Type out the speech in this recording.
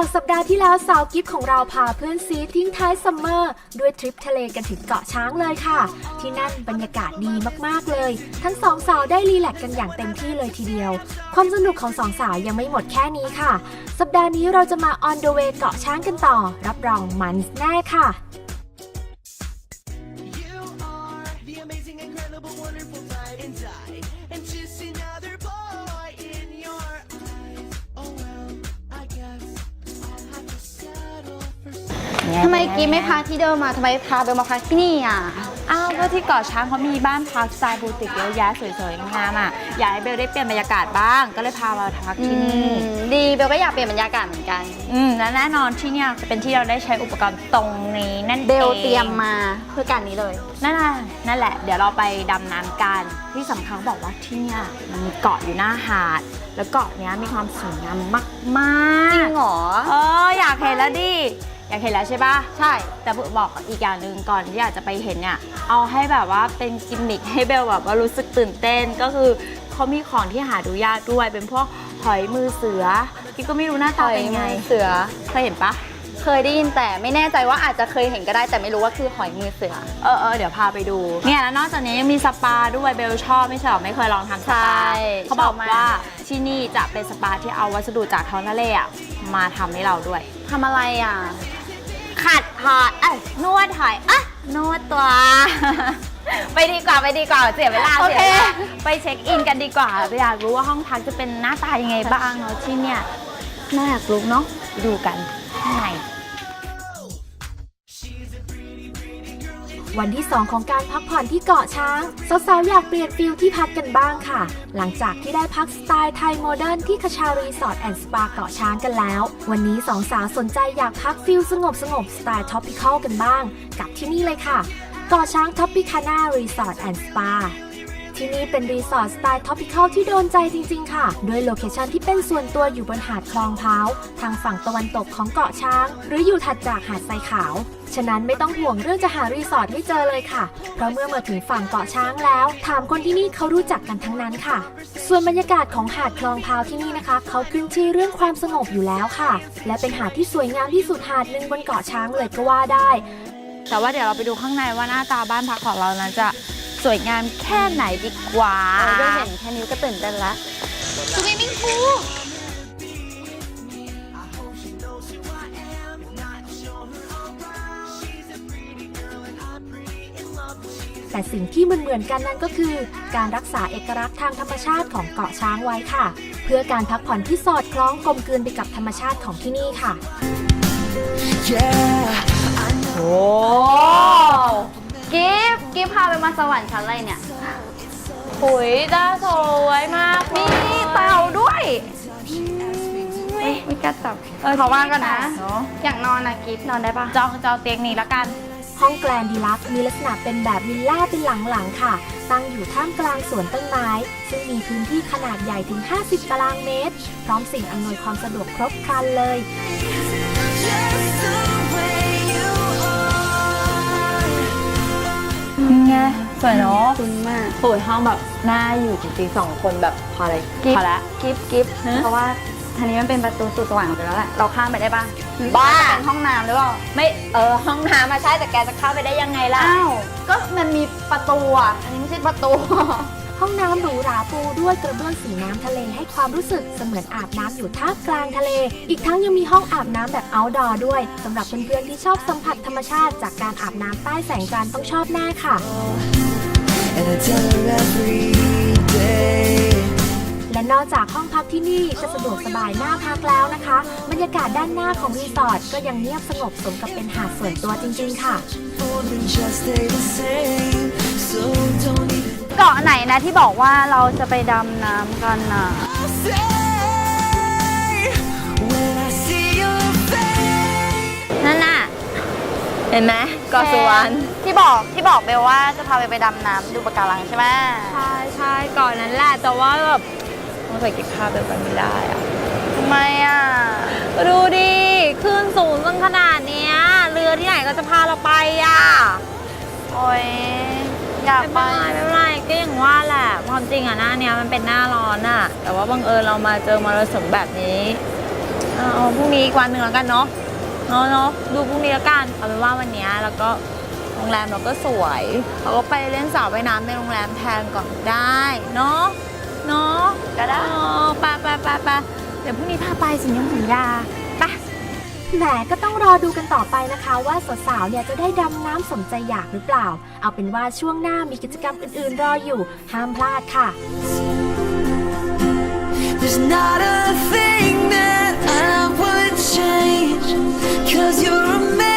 จากสัปดาห์ที่แล้วสาวกิฟของเราพาเพื่อนซีทิ้งท้ายซัมเมอร์ด้วยทริปทะเลกันถึงเกาะช้างเลยค่ะ ที่นั่นบรรยากาศดีมากๆเลย ทั้งสองสาวได้รีแลกซ์กันอย่างเต็มที่เลยทีเดียว ความสนุกของสองสาวยังไม่หมดแค่นี้ค่ะ สัปดาห์นี้เราจะมา on the way เกาะช้างกันต่อ รับรองมันแน่ค่ะ You are the amazing, incredible, wonderful pride and die. And just another ทำไมกีไม่พักที่เดิมมาทำไมพาเบลมาพักที่นี่อะ อ้าวก็ที่เกาะช้างเขามีบ้านพักสไตล์บูติกเยอะแยะสวยๆงามๆอะอยากให้เบลได้เปลี่ยนบรรยากาศบ้าง ก็เลยพามาพักที่นี่ดีเบลก็อยากเปลี่ยนบรรยากาศเหมือนกัน อืมและแน่นอนที่เนี่ยจะเป็นที่เราได้ใช้อุปกรณ์ตรงนี้นั่นเบลองเตรียมมาเพื่อการนี้เลย นั่นแหละนั่นแหละ เดี๋ยวเราไปดำน้ำกันที่สำคัญบอกว่าที่เนี่ยมันมีเกาะอยู่หน้าหาด แล้วเกาะเนี้ยมีความสวยงามมากๆจริงเหรอเอออยากเห็นแล้วดิ อยากเห็นแล้วใช่ปะใช่ แต่บอกอีกอย่างหนึ่งก่อนที่อยากจะไปเห็นเนี่ยเอาให้แบบว่าเป็นกิมมิคให้เบลแบบว่ารู้สึกตื่นเต้นก็คือเขามีของที่หาดูยากด้วย เป็นพวกหอยมือเสือกิ๊กก็ไม่รู้หน้าหตาอยเป็นยังมืไงอเสือ เคยเห็นปะเคยได้ยินแต่ไม่แน่ใจว่าอาจจะเคยเห็นก็ได้แต่ไม่รู้ว่าคือหอยมือเสือ เออเออเดี๋ยวพาไปดู เนี่ยแล้วนอกจากนี้ยังมีสปาด้วยเบลชอบไม่ใช่หรอไม่เคยลองทำสปาใช่เขาบอกชอบมากว่าที่นี่จะเป็นสปาที่เอาวัสดุจากท้องทะเลอะมาทำให้เราด้วยทำอะไรอะ ขัดหอยเอ้ยนวดหอยอะนวดตัว ไปดีกว่าไปดีกว่าเสียเวลาโอเสียเคเวลาไปเช็คอินกันดีกว่าอยากรู้ว่าห้องพักจะเป็นหน้าตายังไงบ้างเนาะที่เนี่ยน่าอยากรู้เนาะไปดูกันข้างใน วันที่ 2 ของการพักผ่อนที่เกาะช้าง สาวๆ อยากเปลี่ยนฟิลที่พักกันบ้างค่ะ หลังจากที่ได้พักสไตล์ไทยโมเดิร์นที่คาชารีสอร์ทแอนด์สปาเกาะช้างกันแล้ว วันนี้สองสาวสนใจอยากพักฟิลสงบสงบๆสไตล์ท็อปปิคอลกันบ้าง กับที่นี่เลยค่ะเกาะช้างท็อปปิคาน่ารีสอร์ทแอนด์สปา ที่นี่เป็นรีสอร์ทสไตล์ท็อปปิคอลที่โดนใจจริง ๆ ค่ะด้วยโลเคชันที่เป็นส่วนตัวอยู่บนหาดคลองพร้าวทางฝั่งตะวันตกของเกาะช้าง หรืออยู่ถัดจากหาดทรายขาว ฉะนั้นไม่ต้องห่วงเรื่องจะหารีสอร์ทไม่เจอเลยค่ะ เพราะเมื่อมาถึงฝั่งเกาะช้างแล้ว ถามคนที่นี่เขารู้จักกันทั้งนั้นค่ะ ส่วนบรรยากาศของหาดคลองพร้าวที่นี่นะคะ เขาขึ้นชื่อเรื่องความสงบอยู่แล้วค่ะ และเป็นหาดที่สวยงามที่สุดหาดหนึ่งบนเกาะช้างเลยก็ว่าได้ แต่ว่าเดี๋ยวเราไปดูข้างในว่าหน้าตาบ้านพักของเรานั้นจะ วยงามแค่ไหนดีกว่าเราได้เห็นแค่นี้ก็ตื่นเต้นละสวิมมิ่งพูลแต่สิ่งที่มันเหมือนกันนั่นก็คือ การรักษาเอกลักษณ์ทางธรรมชาติของเกาะช้างไว้ค่ะ เพื่อการพักผ่อนที่สอดคล้องกลมกลืนไปกับธรรมชาติของที่นี่ค่ะ Yeah, กิฟต์พาไปมาสวรรค์ชั้นอะไรเนี่ย หุยตาสวยมากมีเต่าด้วยเฮ้ยมีกระจับขอว่างกันนะเนาะอยากนอนนะกิฟต์นอนได้ปะจองจองเตียงนี้ละกัน ห้องแกลนดีลักซ์มีลักษณะเป็นแบบวิลล่าเป็นหลังๆค่ะ ตั้งอยู่ท่ามกลางสวนต้นไม้ ซึ่งมีพื้นที่ขนาดใหญ่ถึง 50 ตารางเมตร พร้อมสิ่งอำนวยความสะดวกครบครันเลย ไงสวยเนาะคุณมากสวยห้องแบบน่าอยู่จริงๆสองคนแบบพอเลยกิ๊บพอละกิฟต์กิฟต์ฮะเพราะว่าทางนี้มันเป็นประตูสู่สวรรค์ไปแล้วแหละเราข้ามไปได้ปะบ้าเป็นห้องน้ำหรือเปล่าไม่เออห้องน้ำมาใช่แต่แกจะเข้าไปได้ยังไงล่ะอ้าวก็มันมีประตูอะอันนี้ไม่ใช่ประตู ห้องน้ำหรูหราปูด้วยกระเบื้องสีน้ำทะเลให้ความรู้สึกเสมือนอาบน้ำอยู่ท่ามกลางทะเล อีกทั้งยังมีห้องอาบน้ำแบบ outdoor ด้วยสำหรับเพื่อนๆที่ชอบสัมผัสธรรมชาติจากการอาบน้ำใต้แสงจันทร์ต้องชอบแน่ค่ะ And I tell her every day. และนอกจากห้องพักที่นี่จะสะดวกสบายน่าพักแล้วนะคะ บรรยากาศด้านหน้าของรีสอร์ทก็ยังเงียบสงบสมกับเป็นหาดส่วนตัวจริงๆค่ะ Then just stay the same. So don't even เกาะไหนนะที่บอกว่าเราจะไปดำน้ำกันน่ะ say when I see your face. นั่นน่ะ เห็นไหมเกาะสุวรรณที่บอกที่บอกเบลว่าจะพาไปไปดำน้ำดูปะการังใช่ไหมใช่ใช่ก่อนนั้นแหละแต่ว่าแบบสงสัยเก็บภาพแบบไม่ได้อะทำไมอะ ดูดิคลื่นสูงตั้งขนาดเนี้ยเรือที่ไหนก็จะพาเราไปอะโอ้ยอยากไม่ไปเป็นไรไม่เป็นไร ก็อย่างว่าแหละความจริงอะหน้าเนี้ยมันเป็นหน้าร้อนอะแต่ว่าบังเอิญเรามาเจอมรสุมแบบนี้เอาพรุ่งนี้อีกวันหนึ่งแล้วกันเนาะเนาะเนาะดูพรุ่งนี้แล้วกันเอาเป็นว่าวันเนี้ยแล้วก็โรงแรมเราก็สวยเราก็ไปเล่นสระว่ายน้ำในโรงแรมแทนก่อนได้เนาะเนาะก็ได้เออไปไปไปไปเดี๋ยวพรุ่งนี้พาไปสัญญงสัญญาไป แหมก็ต้องรอดูกันต่อไปนะคะว่าสาวๆ เนี่ยจะได้ดำน้ำสมใจอยากหรือเปล่า เอาเป็นว่าช่วงหน้ามีกิจกรรมอื่นๆ รออยู่ ห้ามพลาดค่ะ There's not a thing that I would change. Cause you're